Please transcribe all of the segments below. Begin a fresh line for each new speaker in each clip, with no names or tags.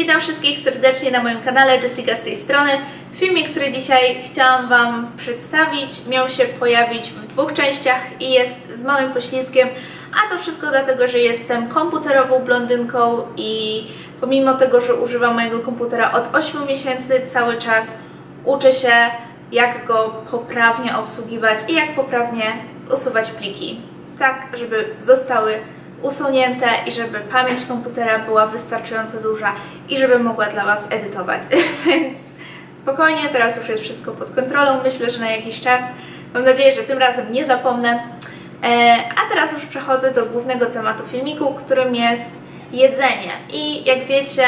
witam wszystkich serdecznie na moim kanale, Jessica z tej strony. Filmik, który dzisiaj chciałam Wam przedstawić, miał się pojawić w dwóch częściach i jest z małym poślizgiem, a to wszystko dlatego, że jestem komputerową blondynką i pomimo tego, że używam mojego komputera od 8 miesięcy, cały czas uczę się, jak go poprawnie obsługiwać i jak poprawnie usuwać pliki, tak żeby zostały usunięte i żeby pamięć komputera była wystarczająco duża i żeby mogła dla Was edytować. Więc spokojnie, teraz już jest wszystko pod kontrolą, myślę, że na jakiś czas. Mam nadzieję, że tym razem nie zapomnę. E, a teraz już przechodzę do głównego tematu filmiku, którym jest jedzenie. I jak wiecie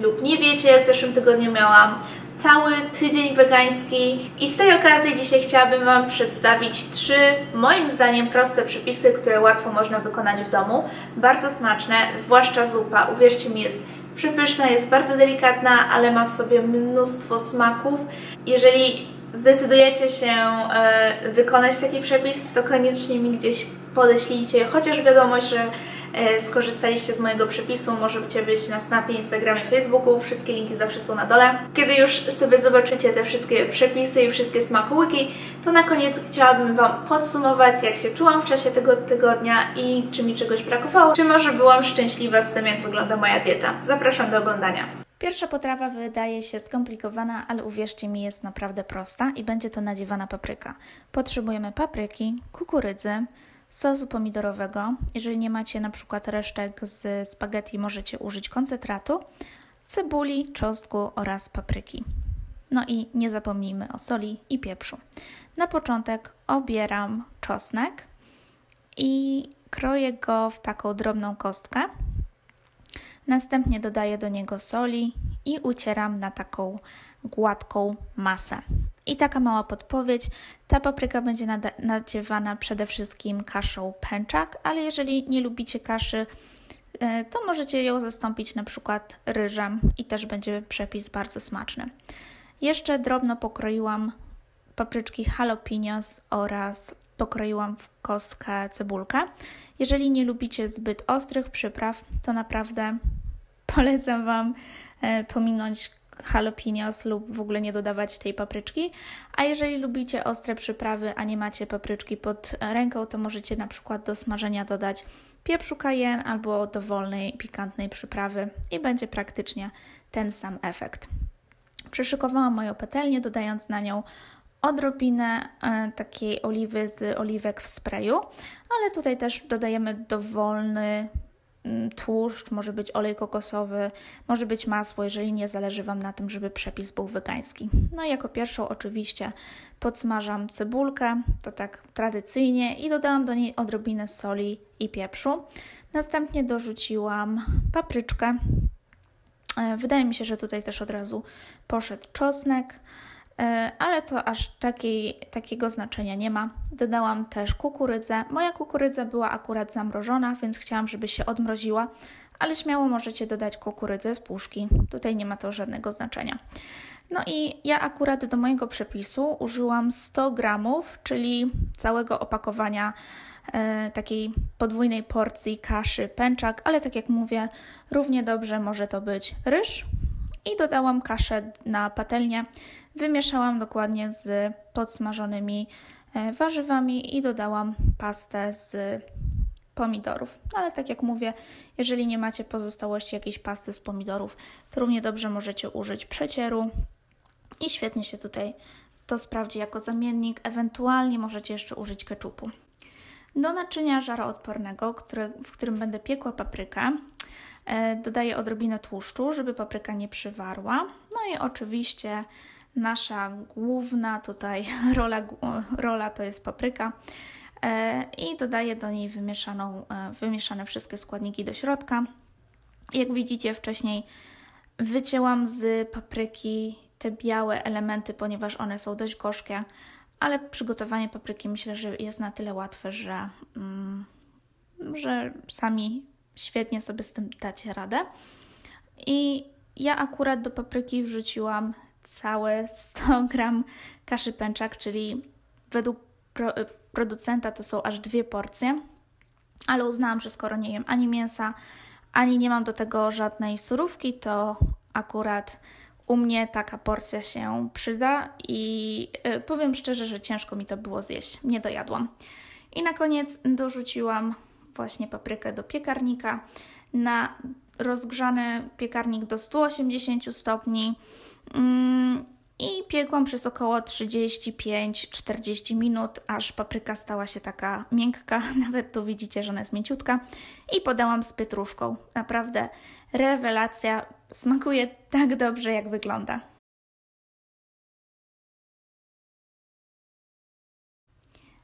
lub nie wiecie, w zeszłym tygodniu miałam cały tydzień wegański i z tej okazji dzisiaj chciałabym Wam przedstawić trzy, moim zdaniem, proste przepisy, które łatwo można wykonać w domu. Bardzo smaczne, zwłaszcza zupa, uwierzcie mi, jest przepyszna, jest bardzo delikatna, ale ma w sobie mnóstwo smaków. Jeżeli zdecydujecie się e, wykonać taki przepis, to koniecznie mi gdzieś podeślijcie chociaż wiadomość, że skorzystaliście z mojego przepisu, możecie być na Snapie, Instagramie, Facebooku, wszystkie linki zawsze są na dole. Kiedy już sobie zobaczycie te wszystkie przepisy i wszystkie smakołyki, to na koniec chciałabym Wam podsumować, jak się czułam w czasie tego tygodnia i czy mi czegoś brakowało, czy może byłam szczęśliwa z tym, jak wygląda moja dieta. Zapraszam do oglądania.
Pierwsza potrawa wydaje się skomplikowana, ale uwierzcie mi, jest naprawdę prosta i będzie to nadziewana papryka. Potrzebujemy papryki, kukurydzy, sosu pomidorowego. Jeżeli nie macie na przykład resztek z spaghetti, możecie użyć koncentratu, cebuli, czosnku oraz papryki. No i nie zapomnijmy o soli i pieprzu. Na początek obieram czosnek i kroję go w taką drobną kostkę. Następnie dodaję do niego soli i ucieram na taką gładką masę. I taka mała podpowiedź, ta papryka będzie nadziewana przede wszystkim kaszą pęczak, ale jeżeli nie lubicie kaszy, e, to możecie ją zastąpić na przykład ryżem i też będzie przepis bardzo smaczny. Jeszcze drobno pokroiłam papryczki jalapenos oraz pokroiłam w kostkę cebulkę. Jeżeli nie lubicie zbyt ostrych przypraw, to naprawdę polecam Wam e, pominąć jalapenos lub w ogóle nie dodawać tej papryczki. A jeżeli lubicie ostre przyprawy, a nie macie papryczki pod ręką, to możecie na przykład do smażenia dodać pieprzu cayenne albo dowolnej pikantnej przyprawy i będzie praktycznie ten sam efekt. Przyszykowałam moją patelnię, dodając na nią odrobinę e, takiej oliwy z oliwek w sprayu, ale tutaj też dodajemy dowolny tłuszcz, może być olej kokosowy, może być masło, jeżeli nie zależy Wam na tym, żeby przepis był wegański. No i jako pierwszą oczywiście podsmażam cebulkę, to tak tradycyjnie i dodałam do niej odrobinę soli i pieprzu. Następnie dorzuciłam papryczkę. E, wydaje mi się, że tutaj też od razu poszedł czosnek. E, ale to aż takiego znaczenia nie ma. Dodałam też kukurydzę. Moja kukurydza była akurat zamrożona, więc chciałam, żeby się odmroziła, ale śmiało możecie dodać kukurydzę z puszki. Tutaj nie ma to żadnego znaczenia. No i ja akurat do mojego przepisu użyłam 100 gramów, czyli całego opakowania e, takiej podwójnej porcji kaszy pęczak, ale tak jak mówię, równie dobrze może to być ryż. I dodałam kaszę na patelnię Wymieszałam dokładnie z podsmażonymi e, warzywami i dodałam pastę z pomidorów. Ale tak jak mówię, jeżeli nie macie pozostałości jakiejś pasty z pomidorów, to równie dobrze możecie użyć przecieru i świetnie się tutaj to sprawdzi jako zamiennik. Ewentualnie możecie jeszcze użyć keczupu. Do naczynia żaroodpornego, który, w którym będę piekła paprykę, dodaję odrobinę tłuszczu, żeby papryka nie przywarła. No i oczywiście nasza główna tutaj rola, rola to jest papryka e, i dodaję do niej wymieszaną, e, wymieszane wszystkie składniki do środka. Jak widzicie wcześniej wycięłam z papryki te białe elementy, ponieważ one są dość gorzkie, ale przygotowanie papryki myślę, że jest na tyle łatwe, że, mm, że sami świetnie sobie z tym dacie radę. I ja akurat do papryki wrzuciłam całe 100 gram kaszy pęczak, czyli według pro, producenta to są aż dwie porcje, ale uznałam, że skoro nie jem ani mięsa, ani nie mam do tego żadnej surówki, to akurat u mnie taka porcja się przyda i y, powiem szczerze, że ciężko mi to było zjeść. Nie dojadłam. I na koniec dorzuciłam właśnie paprykę do piekarnika na rozgrzany piekarnik do 180 stopni. Mm, i piekłam przez około 35-40 minut, aż papryka stała się taka miękka. Nawet tu widzicie, że ona jest mięciutka. I podałam z pietruszką. Naprawdę rewelacja. Smakuje tak dobrze, jak wygląda.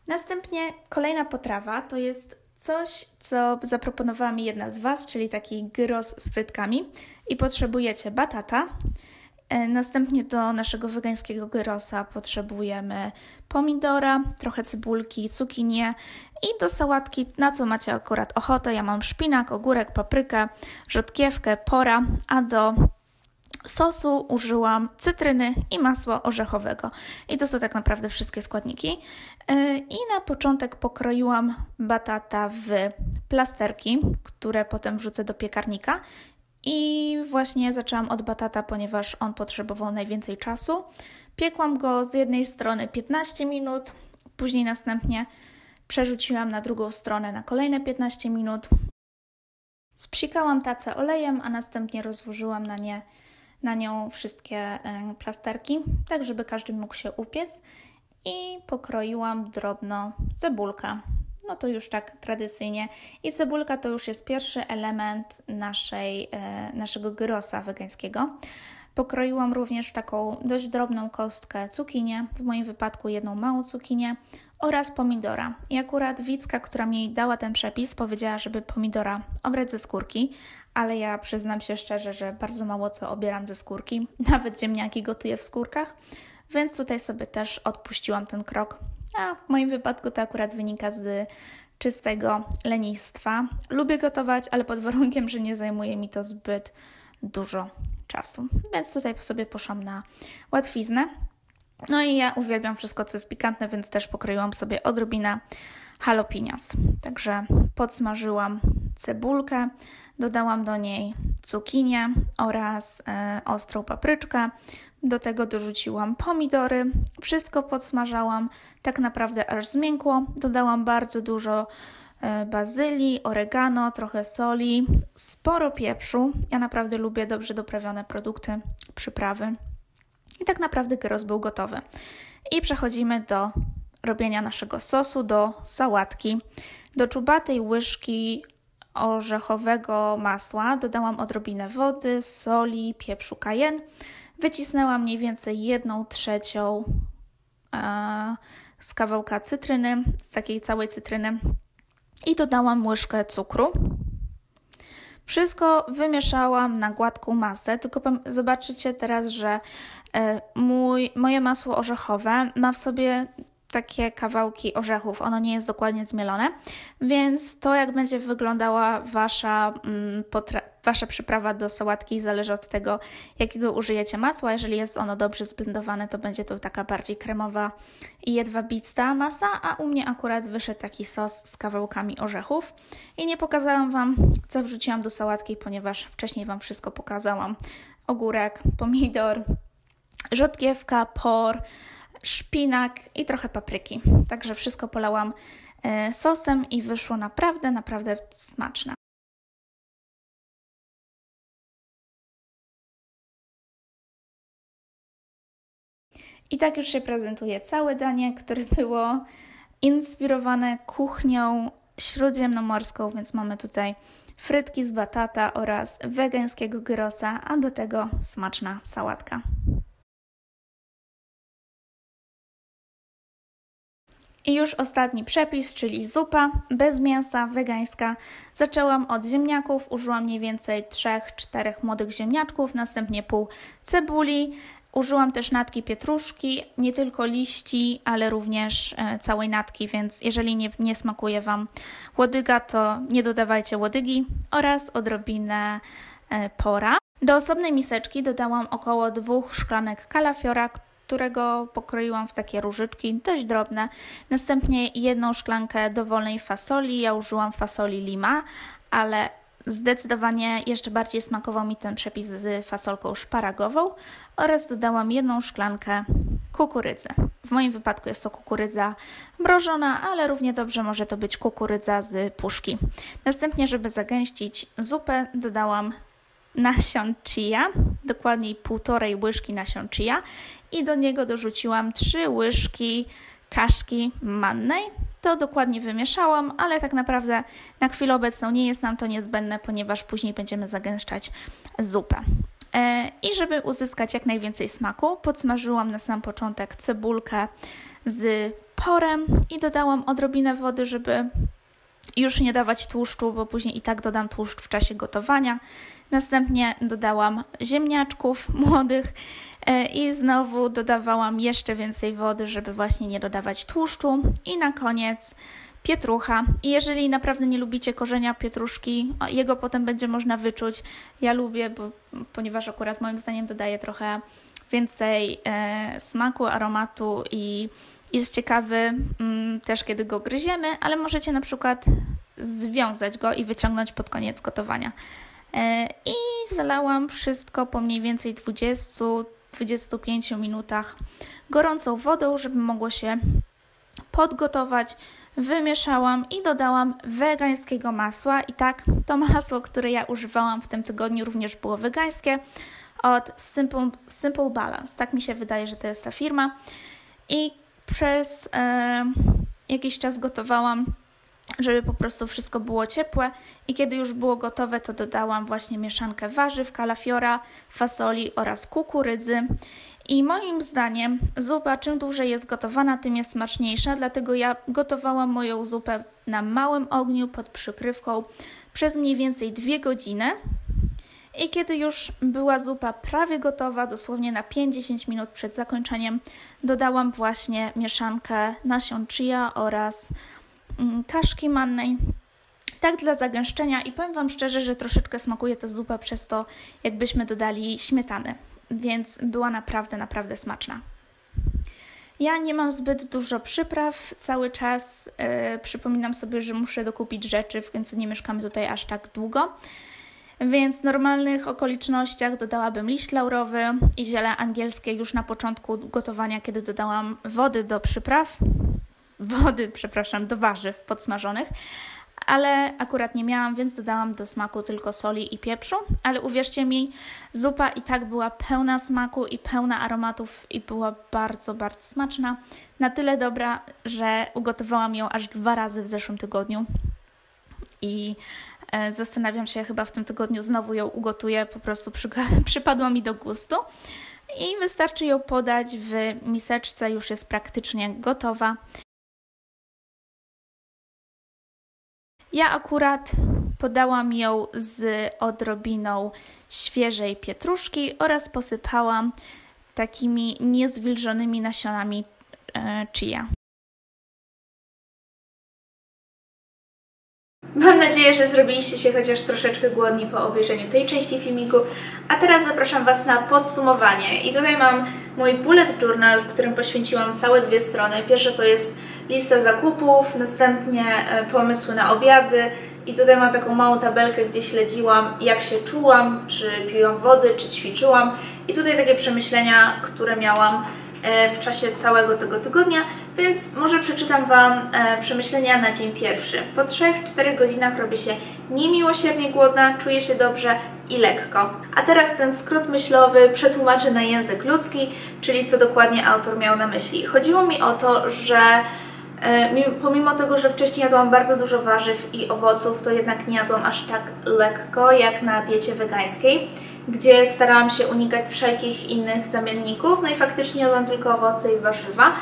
Następnie kolejna potrawa to jest coś, co zaproponowała mi jedna z Was, czyli taki gyros z frytkami. I potrzebujecie batata, E, następnie do naszego wegańskiego gyrosa potrzebujemy pomidora, trochę cebulki, cukinię i do sałatki, na co macie akurat ochotę. Ja mam szpinak, ogórek, paprykę, rzodkiewkę, pora, a do sosu użyłam cytryny i masła orzechowego. I to są tak naprawdę wszystkie składniki. E, I na początek pokroiłam batata w plasterki, które potem wrzucę do piekarnika i właśnie zaczęłam od batata, ponieważ on potrzebował najwięcej czasu. Piekłam go z jednej strony 15 minut, później następnie przerzuciłam na drugą stronę na kolejne 15 minut. Spsikałam tacę olejem, a następnie rozłożyłam na, nie, na nią wszystkie e, plasterki, tak żeby każdy mógł się upiec i pokroiłam drobno cebulkę no to już tak tradycyjnie. I cebulka to już jest pierwszy element naszej, e, naszego gyrosa wegańskiego. Pokroiłam również taką dość drobną kostkę cukinię, w moim wypadku jedną małą cukinię oraz pomidora. I akurat Wicka, która mi dała ten przepis, powiedziała, żeby pomidora obrać ze skórki, ale ja przyznam się szczerze, że bardzo mało co obieram ze skórki, nawet ziemniaki gotuję w skórkach, więc tutaj sobie też odpuściłam ten krok a w moim wypadku to akurat wynika z czystego lenistwa. Lubię gotować, ale pod warunkiem, że nie zajmuje mi to zbyt dużo czasu. Więc tutaj sobie poszłam na łatwiznę. No i ja uwielbiam wszystko, co jest pikantne, więc też pokroiłam sobie odrobinę jalapenos. Także podsmażyłam cebulkę, dodałam do niej cukinię oraz e, ostrą papryczkę. Do tego dorzuciłam pomidory, wszystko podsmażałam, tak naprawdę aż zmiękło. Dodałam bardzo dużo e, bazylii, oregano, trochę soli, sporo pieprzu. Ja naprawdę lubię dobrze doprawione produkty, przyprawy. I tak naprawdę gyros był gotowy. I przechodzimy do robienia naszego sosu, do sałatki. Do czubatej łyżki orzechowego masła dodałam odrobinę wody, soli, pieprzu cayenne Wycisnęłam mniej więcej jedną trzecią e, z kawałka cytryny, z takiej całej cytryny i dodałam łyżkę cukru. Wszystko wymieszałam na gładką masę, tylko zobaczycie teraz, że e, mój, moje masło orzechowe ma w sobie takie kawałki orzechów. Ono nie jest dokładnie zmielone, więc to, jak będzie wyglądała wasza, mm, wasza przyprawa do sałatki, zależy od tego, jakiego użyjecie masła. Jeżeli jest ono dobrze zblendowane, to będzie to taka bardziej kremowa i jedwabista masa, a u mnie akurat wyszedł taki sos z kawałkami orzechów. I nie pokazałam Wam, co wrzuciłam do sałatki, ponieważ wcześniej Wam wszystko pokazałam. Ogórek, pomidor, rzodkiewka, por, szpinak i trochę papryki. Także wszystko polałam e, sosem i wyszło naprawdę, naprawdę smaczne. I tak już się prezentuje całe danie, które było inspirowane kuchnią śródziemnomorską, więc mamy tutaj frytki z batata oraz wegańskiego gyrosa, a do tego smaczna sałatka. I już ostatni przepis, czyli zupa bez mięsa, wegańska. Zaczęłam od ziemniaków, użyłam mniej więcej 3-4 młodych ziemniaczków, następnie pół cebuli. Użyłam też natki pietruszki, nie tylko liści, ale również e, całej natki, więc jeżeli nie, nie smakuje Wam łodyga, to nie dodawajcie łodygi oraz odrobinę e, pora. Do osobnej miseczki dodałam około dwóch szklanek kalafiora, którego pokroiłam w takie różyczki dość drobne. Następnie jedną szklankę dowolnej fasoli. Ja użyłam fasoli lima, ale Zdecydowanie jeszcze bardziej smakował mi ten przepis z fasolką szparagową oraz dodałam jedną szklankę kukurydzy. W moim wypadku jest to kukurydza mrożona, ale równie dobrze może to być kukurydza z puszki. Następnie, żeby zagęścić zupę, dodałam nasion chia, dokładniej półtorej łyżki nasion chia i do niego dorzuciłam 3 łyżki kaszki mannej. To dokładnie wymieszałam, ale tak naprawdę na chwilę obecną nie jest nam to niezbędne, ponieważ później będziemy zagęszczać zupę. E, I żeby uzyskać jak najwięcej smaku, podsmażyłam na sam początek cebulkę z porem i dodałam odrobinę wody, żeby już nie dawać tłuszczu, bo później i tak dodam tłuszcz w czasie gotowania. Następnie dodałam ziemniaczków młodych e, i znowu dodawałam jeszcze więcej wody, żeby właśnie nie dodawać tłuszczu. I na koniec pietrucha. I jeżeli naprawdę nie lubicie korzenia pietruszki, jego potem będzie można wyczuć. Ja lubię, bo, ponieważ akurat moim zdaniem dodaje trochę więcej e, smaku, aromatu i jest ciekawy mm, też, kiedy go gryziemy, ale możecie na przykład związać go i wyciągnąć pod koniec gotowania. E, I zalałam wszystko po mniej więcej 20-25 minutach gorącą wodą, żeby mogło się podgotować. Wymieszałam i dodałam wegańskiego masła. I tak, to masło, które ja używałam w tym tygodniu, również było wegańskie od Simple, Simple Balance. Tak mi się wydaje, że to jest ta firma. I przez e, jakiś czas gotowałam, żeby po prostu wszystko było ciepłe i kiedy już było gotowe, to dodałam właśnie mieszankę warzyw, kalafiora, fasoli oraz kukurydzy. I moim zdaniem zupa czym dłużej jest gotowana, tym jest smaczniejsza, dlatego ja gotowałam moją zupę na małym ogniu pod przykrywką przez mniej więcej 2 godziny. I kiedy już była zupa prawie gotowa, dosłownie na 5-10 minut przed zakończeniem, dodałam właśnie mieszankę nasion chia oraz mm, kaszki mannej. Tak dla zagęszczenia i powiem Wam szczerze, że troszeczkę smakuje ta zupa przez to, jakbyśmy dodali śmietany, więc była naprawdę, naprawdę smaczna. Ja nie mam zbyt dużo przypraw cały czas. Yy, przypominam sobie, że muszę dokupić rzeczy, w końcu nie mieszkamy tutaj aż tak długo. Więc w normalnych okolicznościach dodałabym liść laurowy i ziele angielskie już na początku gotowania, kiedy dodałam wody do przypraw, wody, przepraszam, do warzyw podsmażonych, ale akurat nie miałam, więc dodałam do smaku tylko soli i pieprzu. Ale uwierzcie mi, zupa i tak była pełna smaku i pełna aromatów i była bardzo, bardzo smaczna. Na tyle dobra, że ugotowałam ją aż dwa razy w zeszłym tygodniu. I zastanawiam się, chyba w tym tygodniu znowu ją ugotuję, po prostu przy, przypadła mi do gustu. I wystarczy ją podać w miseczce, już jest praktycznie gotowa. Ja akurat podałam ją z odrobiną świeżej pietruszki oraz posypałam takimi niezwilżonymi nasionami e, chia.
Mam nadzieję, że zrobiliście się chociaż troszeczkę głodni po obejrzeniu tej części filmiku, a teraz zapraszam Was na podsumowanie. I tutaj mam mój bullet journal, w którym poświęciłam całe dwie strony. Pierwsze to jest lista zakupów, następnie e, pomysły na obiady i tutaj mam taką małą tabelkę, gdzie śledziłam jak się czułam, czy piłam wody, czy ćwiczyłam i tutaj takie przemyślenia, które miałam E, w czasie całego tego tygodnia, więc może przeczytam Wam e, przemyślenia na dzień pierwszy. Po 3-4 godzinach robię się niemiłosiernie głodna, czuję się dobrze i lekko. A teraz ten skrót myślowy przetłumaczę na język ludzki, czyli co dokładnie autor miał na myśli. Chodziło mi o to, że e, pomimo tego, że wcześniej jadłam bardzo dużo warzyw i owoców, to jednak nie jadłam aż tak lekko jak na diecie wegańskiej gdzie starałam się unikać wszelkich innych zamienników, no i faktycznie jadłam tylko owoce i warzywa.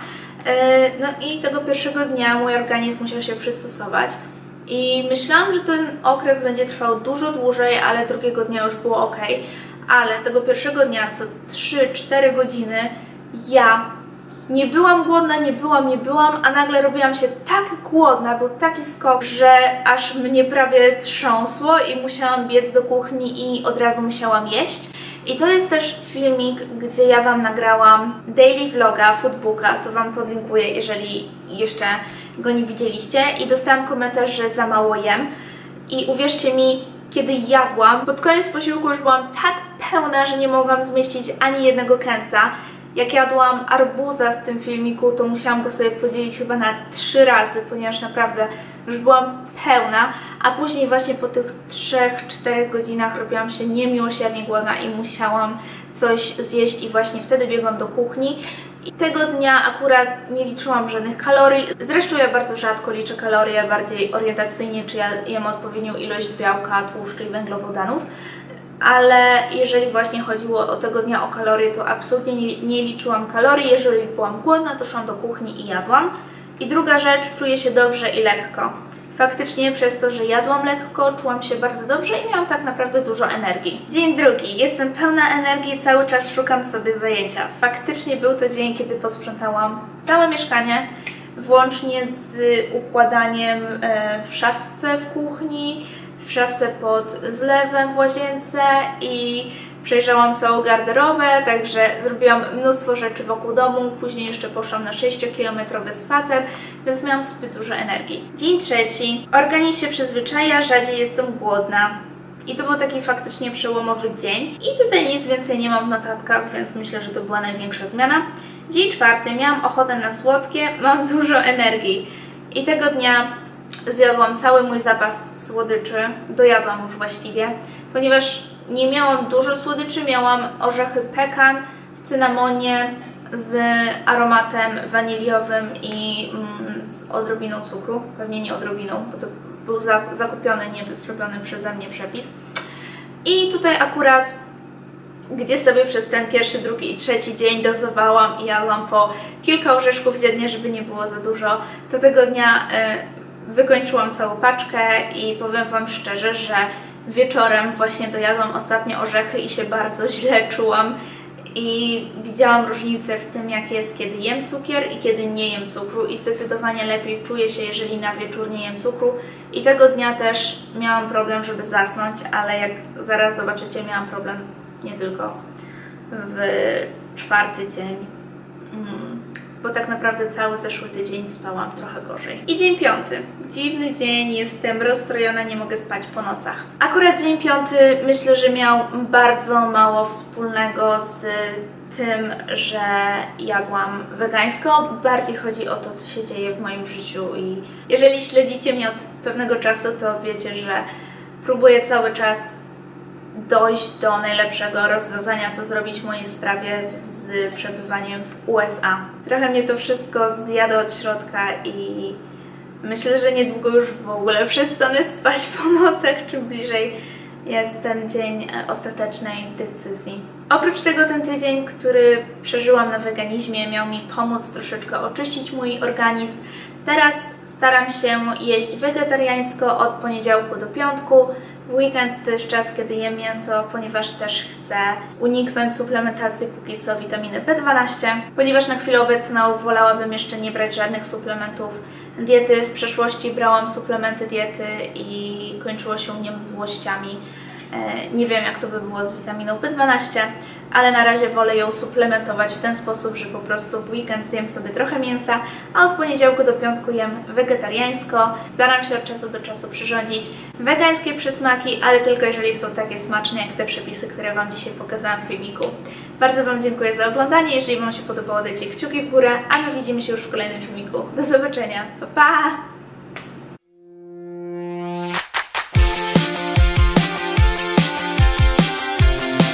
E, no i tego pierwszego dnia mój organizm musiał się przystosować. I myślałam, że ten okres będzie trwał dużo dłużej, ale drugiego dnia już było ok. Ale tego pierwszego dnia, co 3-4 godziny, ja nie byłam głodna, nie byłam, nie byłam, a nagle robiłam się tak głodna, był taki skok, że aż mnie prawie trząsło i musiałam biec do kuchni i od razu musiałam jeść. I to jest też filmik, gdzie ja Wam nagrałam daily vloga, foodbooka, to Wam podlinkuję, jeżeli jeszcze go nie widzieliście. I dostałam komentarz, że za mało jem. I uwierzcie mi, kiedy jadłam, pod koniec posiłku już byłam tak pełna, że nie mogłam zmieścić ani jednego kęsa. Jak jadłam arbuza w tym filmiku, to musiałam go sobie podzielić chyba na trzy razy, ponieważ naprawdę już byłam pełna, a później właśnie po tych 3-4 godzinach robiłam się niemiłosiernie głodna i musiałam coś zjeść i właśnie wtedy biegłam do kuchni. I tego dnia akurat nie liczyłam żadnych kalorii. Zresztą ja bardzo rzadko liczę kalorie, bardziej orientacyjnie, czy ja jem odpowiednią ilość białka, tłuszczu i węglowodanów ale jeżeli właśnie chodziło o tego dnia o kalorie, to absolutnie nie, nie liczyłam kalorii. Jeżeli byłam głodna, to szłam do kuchni i jadłam. I druga rzecz, czuję się dobrze i lekko. Faktycznie przez to, że jadłam lekko, czułam się bardzo dobrze i miałam tak naprawdę dużo energii. Dzień drugi. Jestem pełna energii, cały czas szukam sobie zajęcia. Faktycznie był to dzień, kiedy posprzątałam całe mieszkanie, włącznie z układaniem e, w szafce w kuchni, w szafce pod zlewem w łazience i przejrzałam całą garderobę, także zrobiłam mnóstwo rzeczy wokół domu, później jeszcze poszłam na 6-kilometrowy spacer, więc miałam zbyt dużo energii. Dzień trzeci. Organizm się przyzwyczaja, rzadziej jestem głodna. I to był taki faktycznie przełomowy dzień. I tutaj nic więcej nie mam w notatkach, więc myślę, że to była największa zmiana. Dzień czwarty. Miałam ochotę na słodkie, mam dużo energii. I tego dnia zjadłam cały mój zapas słodyczy, dojadłam już właściwie, ponieważ nie miałam dużo słodyczy, miałam orzechy pekan w cynamonie z aromatem waniliowym i mm, z odrobiną cukru, pewnie nie odrobiną, bo to był zakupiony, nie zrobiony przeze mnie przepis. I tutaj akurat gdzie sobie przez ten pierwszy, drugi i trzeci dzień dozowałam i jadłam po kilka orzeszków dziennie, żeby nie było za dużo. Do tego dnia y, wykończyłam całą paczkę i powiem Wam szczerze, że wieczorem właśnie dojadłam ostatnie orzechy i się bardzo źle czułam. I widziałam różnicę w tym, jak jest, kiedy jem cukier i kiedy nie jem cukru. I zdecydowanie lepiej czuję się, jeżeli na wieczór nie jem cukru. I tego dnia też miałam problem, żeby zasnąć, ale jak zaraz zobaczycie, miałam problem nie tylko w czwarty dzień. Bo tak naprawdę cały zeszły tydzień spałam trochę gorzej. I dzień piąty. Dziwny dzień, jestem rozstrojona, nie mogę spać po nocach. Akurat dzień piąty myślę, że miał bardzo mało wspólnego z tym, że jadłam wegańsko. Bardziej chodzi o to, co się dzieje w moim życiu i jeżeli śledzicie mnie od pewnego czasu, to wiecie, że próbuję cały czas dojść do najlepszego rozwiązania, co zrobić w mojej sprawie z przebywaniem w USA. Trochę mnie to wszystko zjada od środka i myślę, że niedługo już w ogóle przestanę spać po nocach, czym bliżej jest ten dzień ostatecznej decyzji. Oprócz tego ten tydzień, który przeżyłam na weganizmie, miał mi pomóc troszeczkę oczyścić mój organizm. Teraz staram się jeść wegetariańsko od poniedziałku do piątku, weekend jest czas, kiedy jem mięso, ponieważ też chcę uniknąć suplementacji póki co witaminy B12, ponieważ na chwilę obecną wolałabym jeszcze nie brać żadnych suplementów diety. W przeszłości brałam suplementy diety i kończyło się niemdłościami. E, nie wiem jak to by było z witaminą B12, ale na razie wolę ją suplementować w ten sposób, że po prostu w weekend zjem sobie trochę mięsa, a od poniedziałku do piątku jem wegetariańsko. Staram się od czasu do czasu przyrządzić wegańskie przysmaki, ale tylko jeżeli są takie smaczne jak te przepisy, które Wam dzisiaj pokazałam w filmiku. Bardzo Wam dziękuję za oglądanie, jeżeli Wam się podobało dajcie kciuki w górę, a my widzimy się już w kolejnym filmiku. Do zobaczenia, pa pa!